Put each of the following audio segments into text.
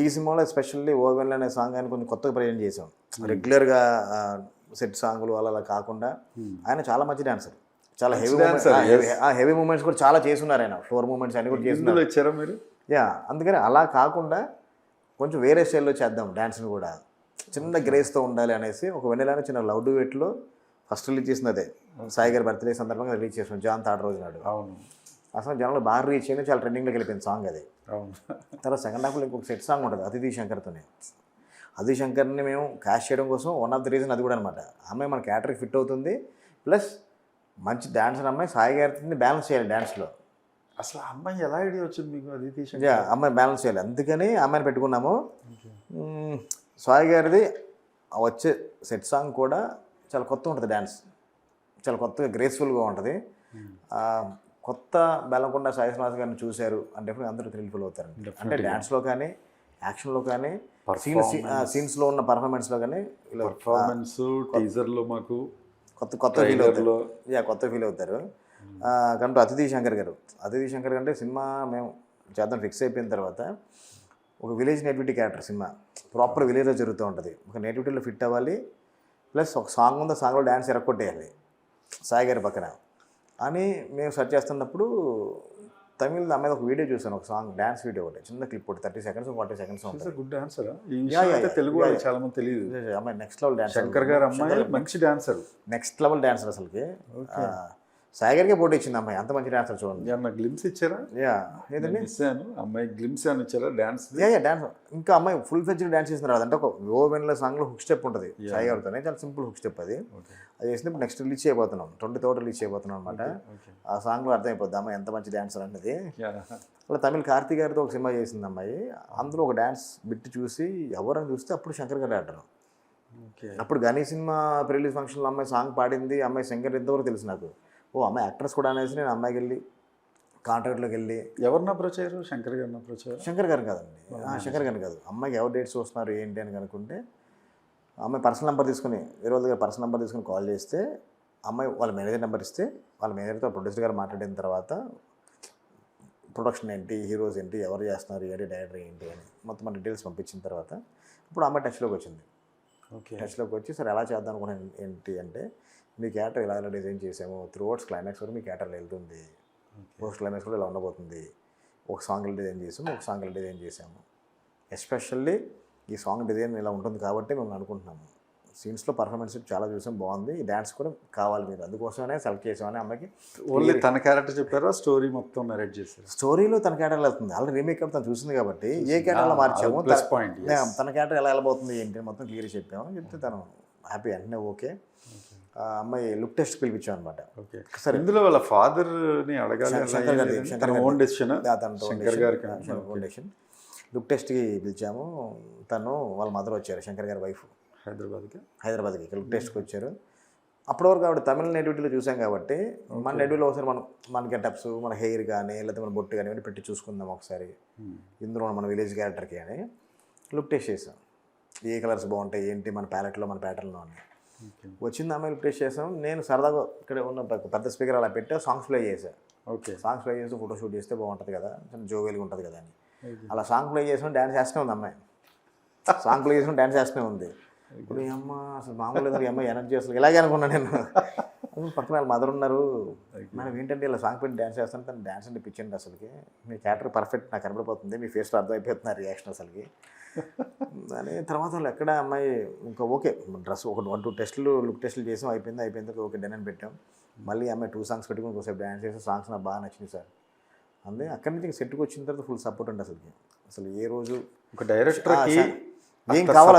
ఈ సినిమాలో especially oven అనే సాంగ్ ఆయన కొంచెం కొత్తగా ప్రజెంట్ చేసాం రెగ్యులర్గా సెట్ సాంగ్లు అలా అలా కాకుండా ఆయన చాలా మంచి డాన్సర్ చాలా హెవీ dancer, హెవీ మూమెంట్స్ కూడా చాలా చేస్తున్నారు ఆయన. ఫ్లోర్ మూమెంట్స్ అన్ని కూడా చేస్తున్నారు. ఇచ్చారా మీరు? యా అందుకని అలా కాకుండా కొంచెం వేరే స్టైల్లో చేద్దాం డ్యాన్స్ని కూడా. చిన్న గ్రేస్తో ఉండాలి అనేసి ఒక వెన్నెలానే చిన్న లవ్ డూవేట్లో ఫస్ట్ రిలీజ్ చేసింది అదే. సాయి గారి బర్త్డే సందర్భంగా రిలీజ్ చేసాం జాన్ థర్డ్ రోజు నాడు. అవును. అసలు జనాలు బాగా రీచ్ అయింది చాలా ట్రెండింగ్లోకి వెళ్ళిపోయింది సాంగ్ అది. తర్వాత సెకండ్ హాఫ్లో ఇంకొక సెట్ సాంగ్ ఉంటుంది అతిథి శంకర్తోనే. అతిథి శంకర్ని మేము క్యాష్ చేయడం కోసం వన్ ఆఫ్ ది రీజన్ అది కూడా అనమాట అమ్మాయి మన క్యాటరీకి ఫిట్ అవుతుంది ప్లస్ మంచి డాన్సర్ అమ్మాయి సాయి గారిని బ్యాలెన్స్ చేయాలి డ్యాన్స్లో అసలు అమ్మాయి ఎలా ఐడియా వచ్చింది మీకు యా, అమ్మాయి బ్యాలెన్స్ చేయాలి. అందుకని అమ్మాయిని పెట్టుకున్నాము. సాయి గారిది వచ్చే సెట్ సాంగ్ కూడా చాలా కొత్త ఉంటుంది డ్యాన్స్ చాలా కొత్తగా గ్రేస్ఫుల్గా ఉంటుంది. ఆ, కొత్త బెల్లంకొండ సాయి శ్రీనివాస్ గారిని చూశారు అంటే అందరూ థ్రిల్ఫుల్ అవుతారు అంటే డ్యాన్స్లో కానీ యాక్షన్లో కానీ సీన్స్ సీన్స్లో ఉన్న పర్ఫార్మెన్స్లో కానీ పర్ఫార్మెన్స్ టీజర్లో మాకు కొత్త కొత్త ఫీల్ అవుతారు. యా కొత్త ఫీల్ అవుతారు. కంటూ అతిథి శంకర్ గారు. అతిథి శంకర్ అంటే సినిమా మేము చేద్దాం ఫిక్స్ అయిపోయిన తర్వాత ఒక village nativity character cinema. Proper విలేజ్లో జరుగుతూ ఉంటుంది. ఒక నేటివిటీలో ఫిట్ అవ్వాలి. ప్లస్ ఒక సాంగ్ ఉంది సాంగ్లో డ్యాన్స్ ఎరక్కొట్టేయాలి సాయి గారి పక్కన. అని మేము సెర్చ్ చేస్తున్నప్పుడు తమిళ్ అమ్మాయి ఒక వీడియో చూసాను ఒక సాంగ్ డ్యాన్స్ వీడియో ఒకటి చిన్న క్లిప్ ఒకటి thirty seconds forty seconds good dancer. Telugu. చాలా మంది తెలియదు. అమ్మాయి నెక్స్ట్ లెవెల్ డ్యాన్స్ శంకర్ గారు అమ్మాయి మంచి డాన్సర్ నెక్స్ట్ లెవెల్ డాన్సర్ అసలుకి. ఆ, సాయి గారికే పోటీ ఇచ్చింది అమ్మాయి. అంత మంచి డాన్సర్ చూడండి. ఏమన్నా గ్లిమ్స్ ఇచ్చారా? యా ఏదండి? అయ్యాను. అమ్మాయి గ్లిమ్స్ అని ఇచ్చారా? డాన్స్ యా యా డాన్స్ ఇంకా అమ్మాయి ఫుల్ ఫ్లెడ్జ్ డాన్స్ చేసిన తర్వాత అంటే ఒక ఓ వెన్ల సాంగ్లో హుక్ స్టెప్ ఉంటుంది. సాయి గారితోనే చాలా సింపుల్ హుక్ స్టెప్ అది. అది చేసినప్పుడు నెక్స్ట్ రిలీజ్ చేయబోతున్నాం. ట్వంటీ థర్డ్ రిలీజ్ చేయబోతున్నాం అనమాట ఆ సాంగ్లో అర్థమైపోద్ది. అమ్మాయి ఎంత మంచి డాన్సర్ అన్నది. అలా తమిళ కార్తీ గారితో ఒక సినిమా చేసింది అమ్మాయి. అందులో ఒక డాన్స్ బిట్ చూసి ఎవరని చూస్తే అప్పుడు శంకర్ గారు ఆడరు అప్పుడు గనీ సినిమా ప్రిలీజ్ ఫంక్షన్లో అమ్మాయి సాంగ్ పాడింది. అమ్మాయి శంకర్ ఎంతవరకు తెలుసు నాకు? ఓ అమ్మాయి యాక్ట్రెస్ కూడా అనేసి నేను అమ్మాయికి వెళ్ళి కాంట్రాక్ట్లోకి వెళ్ళి ఎవరిని అప్రోచ్ అయ్యారు? శంకర్ గారిని అప్రోచ్ అయ్యారు? శంకర్ గారు కాదండి. శంకర్ గారు కాదు. అమ్మాయికి ఎవరు డేట్స్ వస్తున్నారు ఏంటి అని కనుక్కుంటే అమ్మాయి పర్సనల్ నెంబర్ తీసుకుని వేరే దగ్గర పర్సనల్ నెంబర్ తీసుకుని కాల్ చేస్తే అమ్మాయి వాళ్ళ మేనేజర్ నెంబర్ ఇస్తే వాళ్ళ మేనేజర్తో ప్రొడ్యూసర్ గారు మాట్లాడిన తర్వాత ప్రొడక్షన్ ఏంటి హీరోస్ ఏంటి ఎవరు చేస్తున్నారు ఏంటి డైరెక్టర్ ఏంటి అని మొత్తం డీటెయిల్స్ పంపించిన తర్వాత ఇప్పుడు అమ్మాయి టచ్లోకి వచ్చింది. టచ్లోకి వచ్చి సరే ఎలా చేద్దాం అనుకున్నాను ఏంటి? అంటే మీ క్యారెక్టర్ ఇలా ఇలా డిజైన్ చేసాము. త్రూ అవుట్స్ క్లైమాక్స్ వరకు మీ క్యారెక్టర్ వెళ్తుంది. పోస్ట్ క్లైమాక్స్ కూడా ఇలా ఉండబోతుంది. ఒక సాంగ్ డిజైన్ చేసాము ఒక సాంగ్ డిజైన్ చేసాము. ఎస్పెషల్లీ ఈ సాంగ్ డిజైన్ ఇలా ఉంటుంది కాబట్టి మేము అనుకుంటున్నాము. సీన్స్లో పర్ఫార్మెన్స్ చాలా చూసాం బాగుంది. ఈ డ్యాన్స్ కూడా కావాలి మీరు. అందుకోసమే సెలెక్ట్ చేసామని అమ్మాయికి ఓన్లీ తన క్యారెక్టర్ చెప్పారా? స్టోరీ మొత్తం నరేట్ చేశారు? స్టోరీలో తన క్యారెక్టర్ వెళ్తుంది? ఆల్రెడీ రీమేక్ తను చూసింది కాబట్టి ఏ క్యారెక్టర్లో మార్చాము పాయింట్ తన క్యారెక్టర్ ఎలా వెళ్ళబోతుంది ఏంటి మొత్తం క్లియర్ చెప్పాము చెప్తే తను హ్యాపీ వెంటనే ఓకే. అమ్మాయి లుక్ టెస్ట్ పిలిపించాం అనమాట సరే. ఇందులో వాళ్ళ ఫాదర్ని అడగాలి శంకర్ తన. ఓన్ డెసిషన్ శంకర్ లుక్ టెస్ట్కి పిలిచాము. తను వాళ్ళ మదర్ వచ్చారు శంకర్ గారి వైఫ్ హైదరాబాద్కి. హైదరాబాద్కి ఇక్కడ టెస్ట్కి వచ్చారు అప్పటి వరకు ఆవిడ తమిళ నేటివిటీలో చూసాం కాబట్టి మన నేటివిటీలో ఒకసారి మనం మన గెటప్స్ మన హెయిర్ కానీ లేకపోతే మన బొట్టు కానీ పెట్టి చూసుకుందాం ఒకసారి. ఇందులో మన విలేజ్ క్యారెక్టర్కి అని లుక్ టెస్ట్ చేసాం. ఏ కలర్స్ బాగుంటాయి ఏంటి మన ప్యాలెట్లో మన ప్యాటర్న్లో అని. వచ్చింది అమ్మాయి లుక్ టెస్ట్ చేసాం. నేను సరదాగా ఇక్కడ ఉన్న పెద్ద- స్పీకర్ అలా పెట్టి సాంగ్స్ ప్లే చేశాను ఓకే. సాంగ్స్ ప్లే చేసి ఫోటో షూట్ చేస్తే బాగుంటుంది కదా చిన్న జోవేలుగా ఉంటుంది కదా అని. అలా సాంగ్ ప్లే చేసిన డ్యాన్స్ చేస్తూనే ఉంది అమ్మాయి. సాంగ్ ప్లే చేసిన డ్యాన్స్ చేస్తూనే ఉంది. ఇప్పుడు ఈ అమ్మ అసలు మామూలు లేదు ఈ అమ్మాయి ఎనర్జీ అసలు ఇలాగే అనుకున్నాను నేను. పక్కన వాళ్ళ మదర్ ఉన్నారు. మనం ఏంటంటే ఇలా సాంగ్ పెట్టి డ్యాన్స్ చేస్తాను తను డ్యాన్స్ అంటే పిచ్చండి అసలుకి. మీ క్యారెక్టర్ పర్ఫెక్ట్ నాకు కనబడిపోతుంది మీ ఫేస్లో అర్థమైపోతుంది ఆ రియాక్షన్ అసలుకి. అని తర్వాత వాళ్ళు ఎక్కడ అమ్మాయి ఇంకా ఓకే డ్రెస్ ఒక వన్ టూ టెస్టులు లుక్ టెస్టులు చేసాం అయిపోయింది అయిపోయిన తర్వాత ఓకే డెన్ అని పెట్టాం. మళ్ళీ అమ్మాయి టూ సాంగ్స్ పెట్టుకుని ఒకసేపు డ్యాన్స్ చేసి సాంగ్స్ నాకు బాగా నచ్చింది సార్. అందే అక్కడి నుంచి ఇంక సెట్కి వచ్చిన తర్వాత ఫుల్ సపోర్ట్ అండి అసలుకి. అసలు ఏ రోజు ఒక డైరెక్టర్ ఏం కావాలి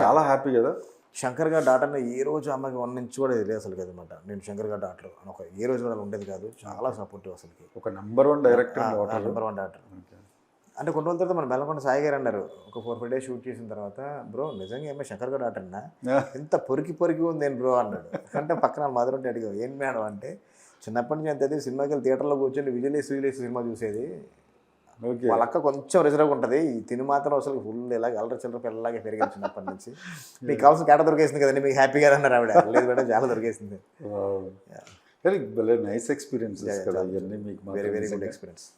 చాలా హ్యాపీ కదా. శంకర్ గారు డాక్టర్ని ఏ రోజు అమ్మాయికి వన్ నుంచి కూడా తెలియదు అసలు అనమాట నేను శంకర్ గారు డాక్టర్ అని ఒక ఏ రోజు కూడా ఉండేది కాదు. చాలా సపోర్టివ్ అసలుకి. ఒక number one director number one doctor అంటే కొన్ని రోజుల తర్వాత మన బెల్లకొండ సాయి గారు అన్నారు ఒక ఫోర్ ఫైవ్ డేస్ షూట్ చేసిన తర్వాత బ్రో నిజంగా ఏమో శంకర్ గారు డాక్టర్నా ఎంత పొరికి పొరికి ఉంది నేను బ్రో అన్నాడు. అంటే పక్కన మదర్ ఉంటే అడిగావు ఏం మేడం? అంటే చిన్నప్పటి నుంచి అంతే సినిమాకి వెళ్ళి థియేటర్లో కూర్చొని విజయలేసి విజయలేసి సినిమా చూసేది. వాళ్ళ అక్క కొంచెం రిజర్వ్ ఉంటుంది. ఈ తిని మాత్రం అసలు ఫుల్ ఇలాగ అల్లరి చిల్లర పిల్లలాగే పెరిగింది చిన్నప్పటి నుంచి. మీకు కావాల్సిన కేట దొరికేసింది కదండి మీకు హ్యాపీగా అన్నారు ఆవిడ. లేదు మేడం చాలా దొరికేసింది. నైస్ కదా ఇవన్నీ మీకు వెరీ వెరీ గుడ్ ఎక్స్పీరియన్స్